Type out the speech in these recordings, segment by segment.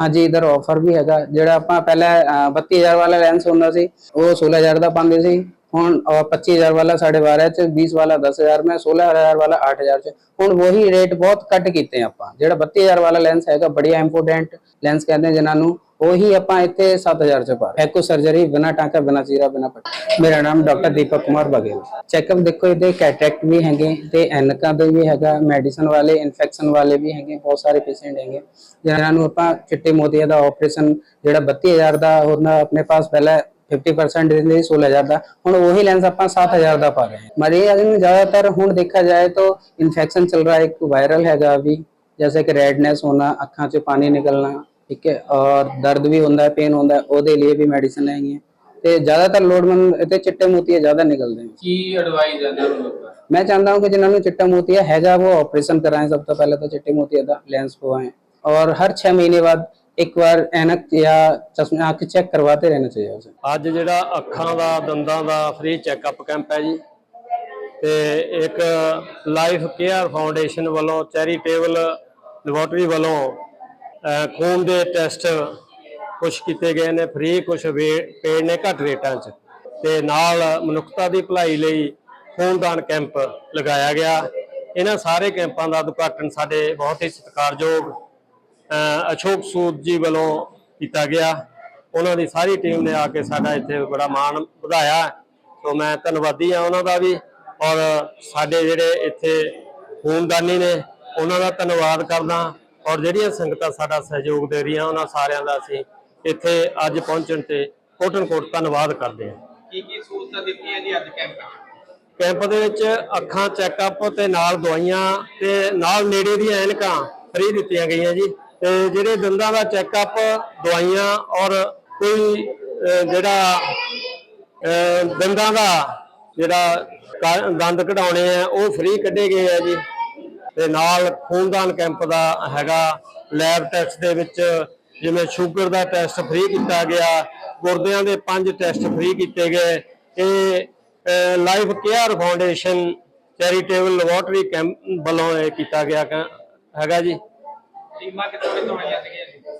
ਹਾਂਜੀ ਇਧਰ ਆਫਰ ਵੀ ਹੈਗਾ ਜਿਹੜਾ ਆਪਾਂ ਪਹਿਲਾਂ ਅਹ, 32000 ਵਾਲਾ ਲੈਂਸ ਹੁੰਦਾ ਸੀ ਉਹ 16000 ਦਾ ਪਾਉਂਦੇ ਸੀ। ਹੁਣ ਅਹ, 25000 ਵਾਲਾ 12.5 ਚ 20 ਵਾਲਾ 10000 ਮੈਂ 16000 ਵਾਲਾ 8000 ਚ। ਹੁਣ ਉਹੀ ਰੇਟ ਬਹੁਤ ਕੱਟ ਕੀਤੇ ਆਪਾਂ। ਜਿਹੜਾ 32000 ਵਾਲਾ ਲੈਂਸ ਹੈਗਾ ਬੜੀਆ ਇੰਪੋਰਟੈਂਟ ਲੈਂਸ ਕਹਿੰਦੇ ਆ ਜਿਨ੍ਹਾਂ ਨੂੰ। ਉਹੀ ਆਪਾਂ ਇੱਥੇ 7000 ਚ ਪਾ ਐਕੋ ਸਰਜਰੀ ਬਿਨਾ ਟਾਂਕਾ ਬਿਨਾ ਚੀਰਾ ਬਿਨਾ ਪੱਟੀ ਮੇਰਾ ਨਾਮ ਡਾਕਟਰ ਦੀਪਕ ਕੁਮਾਰ ਬਗੇਲ ਚੈੱਕਅਪ ਦੇਖੋ ਇਹਦੇ ਕੈਟਰੈਕਟ ਵੀ ਹੈਗੇ ਤੇ ਐਨਕਾਂ ਦੇ ਵੀ ਹੈਗਾ ਮੈਡੀਸਨ ਵਾਲੇ ਇਨਫੈਕਸ਼ਨ ਵਾਲੇ ਵੀ ਹੈਗੇ ਬਹੁਤ ਸਾਰੇ ਪੇਸ਼ੈਂਟ ਹੈਗੇ ਜਿਨ੍ਹਾਂ ਨੂੰ ਆਪਾਂ ਚਿੱਟੇ ਮੋਤੀਆ ਦਾ ਆਪਰੇਸ਼ਨ ਜਿਹੜਾ 32000 ਦਾ ਹੁੰਦਾ ਆਪਣੇ ਪਾਸ ਪਹਿਲਾਂ 50% ਦਿੰਦੇ ਸੀ 16000 ਦਾ ਹੁਣ ਉਹੀ ਲੈਂਸ ਆਪਾਂ 7000 ਦਾ ਪਾ ਰਹੇ ਹਾਂ ਮਰੀਜ਼ ਨੂੰ ਜ਼ਿਆਦਾਤਰ ਹੁਣ ਦੇਖा जाए तो इन्फेक्शन चल रहा है एक वायरल हैगा अभी जैसे कि रेडनेस होना ਅੱਖਾਂ 'ਚ ਪਾਣੀ ਨਿਕਲਣਾ ਠੀਕ ਹੈ ਔਰ ਦਰਦ ਵੀ ਹੁੰਦਾ ਹੈ ਪੇਨ ਹੁੰਦਾ ਹੈ ਉਹਦੇ ਲਈ ਵੀ ਮੈਡੀਸਨ ਹੈਗੀ ਹੈ ਤੇ ਜ਼ਿਆਦਾਤਰ ਲੋੜਮੰਦ ਤੇ ਚਿੱਟੇ ਮੋਤੀਆ ਜ਼ਿਆਦਾ ਨਿਕਲਦੇ ਨੇ। ਕੀ ਐਡਵਾਈਸ ਹੈ ਇਹਨਾਂ ਨੂੰ? ਮੈਂ ਚਾਹੁੰਦਾ ਹਾਂ ਕਿ ਜਿਨ੍ਹਾਂ ਨੂੰ ਚਿੱਟਾ ਮੋਤੀਆ ਹੈ ਜਾਂ ਉਹ ਆਪਰੇਸ਼ਨ ਕਰਾਏ ਸਭ ਤੋਂ ਪਹਿਲਾਂ ਤਾਂ ਚਿੱਟੇ ਮੋਤੀਆ ਦਾ ਲੈਂਸ ਪਵਾਏ। ਔਰ ਹਰ 6 ਮਹੀਨੇ ਬਾਅਦ ਇੱਕ ਵਾਰ ਐਨਕ ਜਾਂ ਚਸ਼ਮੇ ਅੱਖ ਚੈੱਕ ਕਰਵਾਤੇ ਰਹਿਣਾ ਚਾਹੀਦਾ ਉਸੇ ਅੱਜ ਜਿਹੜਾ ਅੱਖਾਂ ਦਾ ਦੰਦਾਂ ਦਾ ਫ੍ਰੀ ਚੈੱਕਅਪ ਕੈਂਪ ਹੈ ਜੀ ਤੇ ਇੱਕ ਲਾਈਫ ਕੇਅਰ ਫਾਊਂਡੇਸ਼ਨ ਵੱਲੋਂ ਚੈਰੀਟੇਬਲ ਲੈਬੋਰਟਰੀ ਵੱਲੋਂ ਖੂਨ ਦੇ ਟੈਸਟ ਕੁਝ ਕੀਤੇ ਗਏ ਨੇ ਫ੍ਰੀ ਕੁਝ ਪੇਡ ਨੇ ਘੱਟ ਰੇਟਾਂ 'ਚ। ਤੇ ਨਾਲ ਮਨੁੱਖਤਾ ਦੀ ਭਲਾਈ ਲਈ ਖੂਨਦਾਨ ਕੈਂਪ ਲਗਾਇਆ ਗਿਆ। ਇਹਨਾਂ ਸਾਰੇ ਕੈਂਪਾਂ ਦਾ ਉਦਘਾਟਨ ਸਾਡੇ ਬਹੁਤ ਹੀ ਸਤਿਕਾਰਯੋਗ ਅਸ਼ੋਕ ਸੂਦ ਜੀ ਵੱਲੋਂ ਕੀਤਾ ਗਿਆ। ਉਹਨਾਂ ਦੀ ਸਾਰੀ ਟੀਮ ਨੇ ਆ ਕੇ ਸਾਡਾ ਇੱਥੇ ਬੜਾ ਮਾਣ ਵਧਾਇਆ। ਸੋ ਮੈਂ ਧੰਨਵਾਦੀ ਆ ਉਹਨਾਂ ਦਾ ਵੀ ਔਰ ਸਾਡੇ ਜਿਹੜੇ ਇੱਥੇ ਖੂਨਦਾਨੀ ਨੇ, ਉਹਨਾਂ ਦਾ ਧੰਨਵਾਦ ਕਰਦਾ। ਔਰ ਜਿਹੜੀਆਂ ਸੰਗਤਾਂ ਸਾਡਾ ਸਹਿਯੋਗ ਦੇ ਰਹੀਆਂ ਉਹਨਾਂ ਸਾਰਿਆਂ ਦਾ ਅਸੀਂ ਇੱਥੇ ਅੱਜ ਪਹੁੰਚਣ ਤੇ ਕੋਟਨ ਕੋਟ ਧੰਨਵਾਦ ਕਰਦੇ ਹਾਂ। ਕੀ ਕੀ ਸਹੂਲਤਾਂ ਦਿੱਤੀਆਂ ਜੀ ਅੱਜ ਕੈਂਪ? ਕੈਂਪ ਦੇ ਵਿੱਚ ਅੱਖਾਂ ਚੈੱਕਅਪ ਤੇ ਨਾਲ ਦਵਾਈਆਂ ਤੇ ਨਾਲ ਨੇੜੇ ਦੀਆਂ ਐਨਕਾਂ ਫ੍ਰੀ ਦਿੱਤੀਆਂ ਗਈਆਂ ਜੀ। ਤੇ ਜਿਹੜੇ ਦੰਦਾਂ ਦਾ ਚੈੱਕਅਪ ਦਵਾਈਆਂ ਔਰ ਕੋਈ ਜਿਹੜਾ ਦੰਦਾਂ ਦਾ ਜਿਹੜਾ ਦੰਦ ਕਢਾਉਣੇ ਆ ਉਹ ਫ੍ਰੀ ਕੱਢੇ ਗਏ ਆ ਜੀ। ਤੇ ਨਾਲ ਖੂਨਦਾਨ ਕੈਂਪ ਦਾ ਹੈਗਾ। ਲੈਬ ਟੈਸਟ ਦੇ ਵਿੱਚ ਜਿਵੇਂ ਸ਼ੂਗਰ ਦਾ ਟੈਸਟ ਫ੍ਰੀ ਕੀਤਾ ਗਿਆ ਗੁਰਦਿਆਂ ਦੇ ਪੰਜ ਟੈਸਟ ਫ੍ਰੀ ਕੀਤੇ ਗਏ। ਇਹ life care foundation charitable laboratory camp ਵੱਲੋਂ ਇਹ ਕੀਤਾ ਗਿਆ ਹੈਗਾ ਜੀ। ਟੀਮਾਂ ਕਿੱਥੋਂ ਕਿੱਥੋਂ ਆਈਆਂ ਸੀਗੀਆਂ ਜੀ?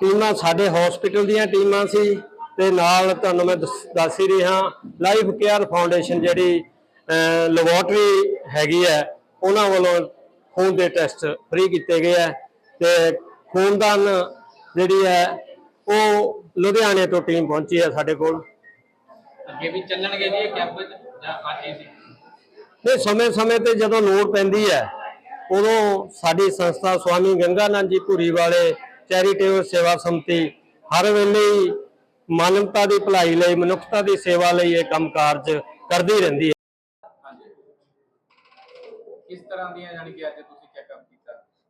ਟੀਮਾਂ ਸਾਡੇ ਹਸਪੀਟਲ ਦੀਆਂ ਟੀਮਾਂ ਸੀ ਤੇ ਨਾਲ ਤੁਹਾਨੂੰ ਮੈਂ ਦੱਸ ਦੱਸ ਹੀ ਰਿਹਾ ਲਾਈਫ ਕੇਅਰ ਫਾਊਂਡੇਸ਼ਨ ਜਿਹੜੀ ਲੈਬੋਰਟਰੀ ਹੈਗੀ ਹੈ ਉਹਨਾਂ ਵੱਲੋਂ ਖੂਨ ਦੇ ਟੈਸਟ ਫ੍ਰੀ ਕੀਤੇ ਗਏ ਹੈ ਤੇ ਖੂਨਦਾਨ ਜਿਹੜੀ ਹੈ ਉਹ ਲੁਧਿਆਣੇ ਤੋਂ ਟੀਮ ਪਹੁੰਚੀ ਹੈ ਸਾਡੇ ਕੋਲ। ਅੱਗੇ ਵੀ ਚੱਲਣਗੇ ਜੀ ਇਹ ਕੈਂਪ ਜਾਂ ਅੱਜ ਹੀ ਨਹੀਂ ਸਮੇਂ-ਸਮੇਂ ਤੇ ਜਦੋਂ ਲੋੜ ਪੈਂਦੀ ਹੈ ਉਦੋਂ ਸਾਡੀ ਸੰਸਥਾ ਸਵਾਮੀ ਗੰਗਾਨੰਦ ਜੀ ਧੂਰੀ ਵਾਲੇ ਚੈਰੀਟੇਬਲ ਸੇਵਾ ਸਮਿਤੀ ਹਰ ਵੇਲੇ ਹੀ ਮਾਨਵਤਾ ਦੀ ਭਲਾਈ ਲਈ ਮਨੁੱਖਤਾ ਦੀ ਸੇਵਾ ਲਈ ਇਹ ਕੰਮ ਕਾਰਜ ਕਰਦੀ ਰਹਿੰਦੀ ਹੈ। ਕਿਸ ਤਰ੍ਹਾਂ ਦੀਆਂ ਯਾਨੀ ਕਿ ਅੱਜ ਤੁਸੀਂ ਚੈੱਕਅਪ ਕੀਤਾ